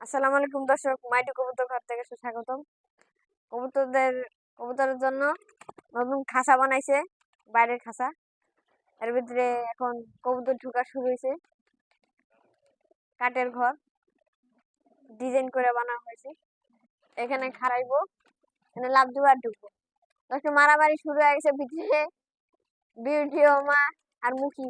আসসালামু আলাইকুম দর্শক, মাইটি কবুতর ঘর থেকে স্বাগতম কবুতরদের, কবুতরের জন্য নতুন খাঁচা বানাইছে, বাইরের খাঁচা এর ভিতরে এখন কবুতর ঢুকা শুরু হয়েছে কাঠের ঘর ডিজাইন করে বানানো হয়েছে। এখানে খারাইবো এখানে লাভ দিব আর ঢুকবো। দর্শক, মারামারি শুরু হয়ে গেছে ভিতরে। বিউটি মা আর মুখি।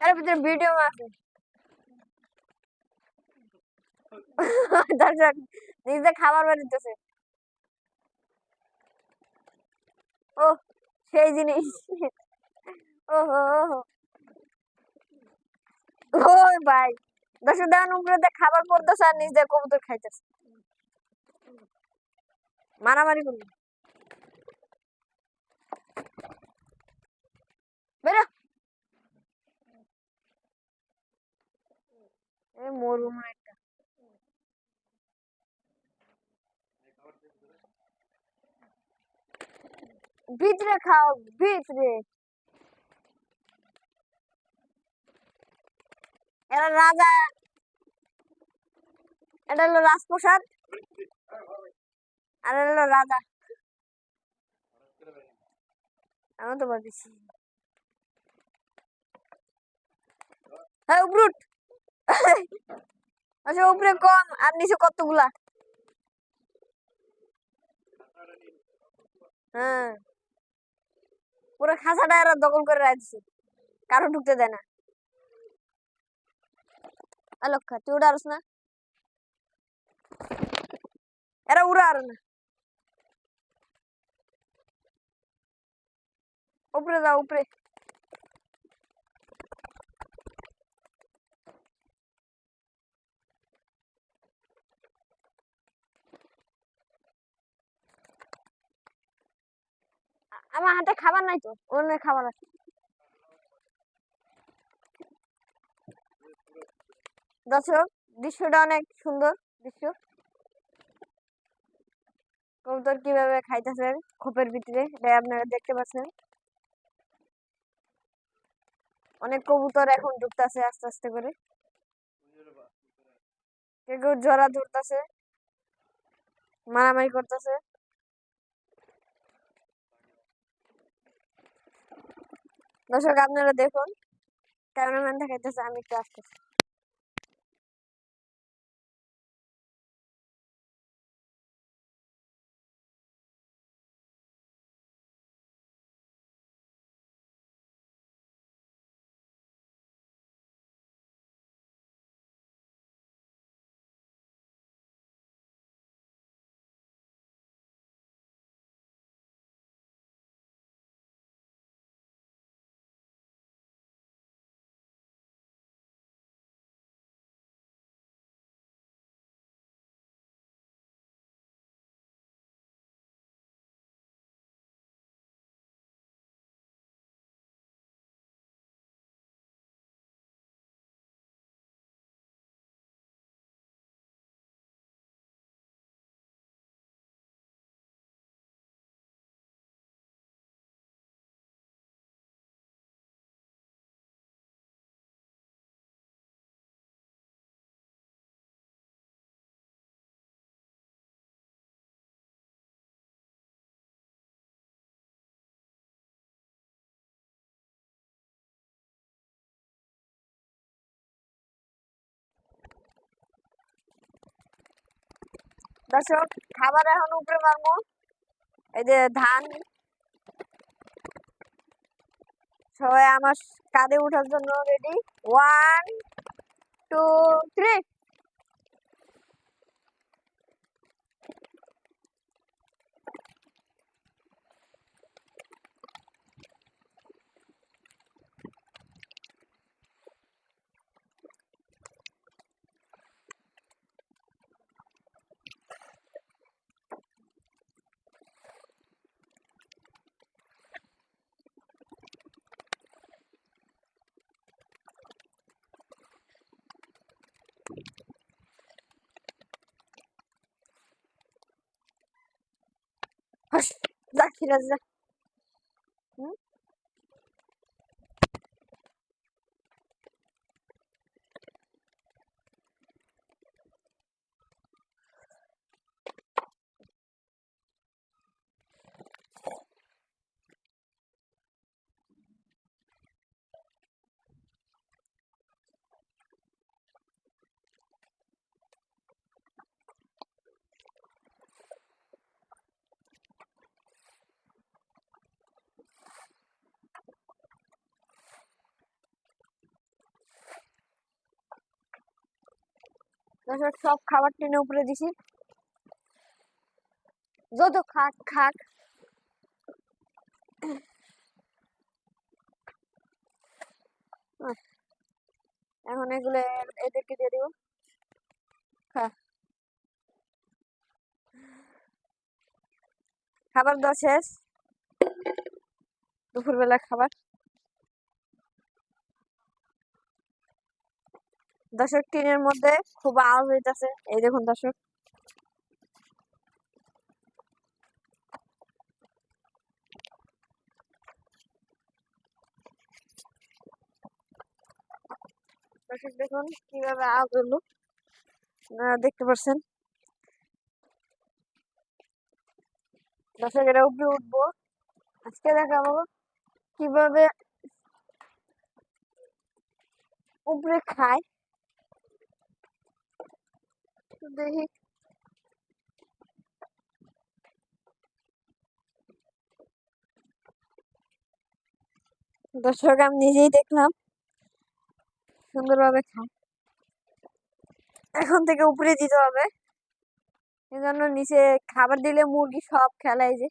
এর ভিতরে ভিডিও আছে। দর্শক নিজে খাবার বাড়িতেছে ও সেই জিনিস। ওহো ওই ভাই দর্শক দেখেন উপরে খাবার পড়তেছে আর নিজে কবুতর খাইতেছে। মারামারি করল। বেরো। এ হয় একটা। ভিতরে খাও ভিতরে এরা রাজা। এটা হলো রাজপ্রসাদ। আর হলো রাজা। আমি তো বলতেছি হ্যাঁ উপরুট আচ্ছা উপরে কম আর নিচে কতগুলা? হ্যাঁ। পুরো খাঁচাটা এরা দখল করে রাখছে। কারও ঢুকতে দেয় না। আলোক্ষা তুই উড়ে আরস না? এরা উড়ে আর না। উপরে যাও, উপরে। আমার হাতে খাবার নাই তো অন্য খাবার আছে। দর্শক, দৃশ্যটা অনেক সুন্দর দৃশ্য। কবুতর কীভাবে খাইতেছে খোপের ভিতরে এটা আপনারা দেখতে পাচ্ছেন? অনেক কবুতর এখন ঢুকতেছে আস্তে আস্তে করে। কেউ জোড়া ধরতেছে, মারামারি করতেছে। দর্শক আপনারা দেখুন ক্যামেরাম্যান দেখাইতেছে আমি একটু আসতেছি। দর্শক, খাবার এখন উপরে মারবো। এই যে ধান। সবাই আমার কাঁধে উঠার জন্য ready one two three Hoş. Bak kirazı. দর্শক সব খাবার টেনে উপরে দিছি। যত খাক খাক। এখন এগুলো এদেরকে দিয়ে দিব। খাবার দেওয়া শেষ। দুপুরবেলা খাবার। দর্শক টিনের মধ্যে খুব আওয়াজ হইতাছে। এই দেখুন দর্শক। দর্শক দেখুন কীভাবে আওয়াজ হলো দেখতে পাচ্ছেন দর্শক, এটা উপরে উঠবো। আজকে দেখাবো কীভাবে উপরে খায়। দেখি দর্শক আমি নিজেই দেখলাম। সুন্দরভাবে খায়। এখন থেকে উপরে দিতে হবে। এজন্য নিচে খাবার দিলে মুরগি সব খেলায় যে।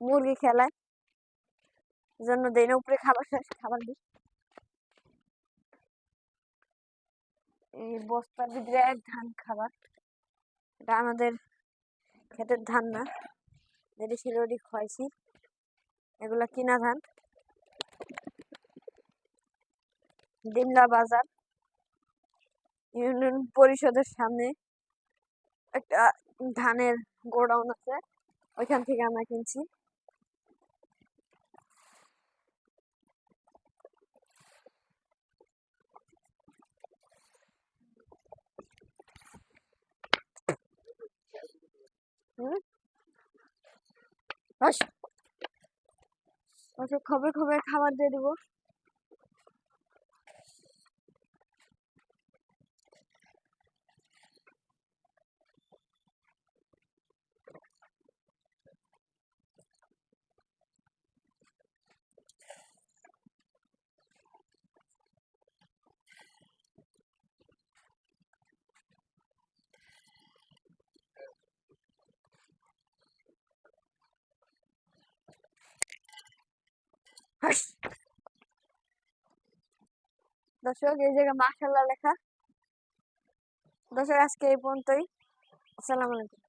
মুরগি খেলায়। জন্য দেই না উপরে খাবার শেষ, খাবার দিই। বস্তার ভিতরে এক ধান খাবার এটা আমাদের ক্ষেতের ধান না। যেটি ওটি খাইছি এগুলা কিনা ধান। ডিমলা বাজার। ইউনিয়ন পরিষদের সামনে একটা ধানের গোডাউন আছে। ওইখান থেকে আমরা কিনছি। খবে খবে খাবার দিয়ে দিব। দর্শক এই জায়গায় মাশাল্লাহ লেখা। দর্শক আজকে এই পর্যন্তই। আসসালামু আলাইকুম।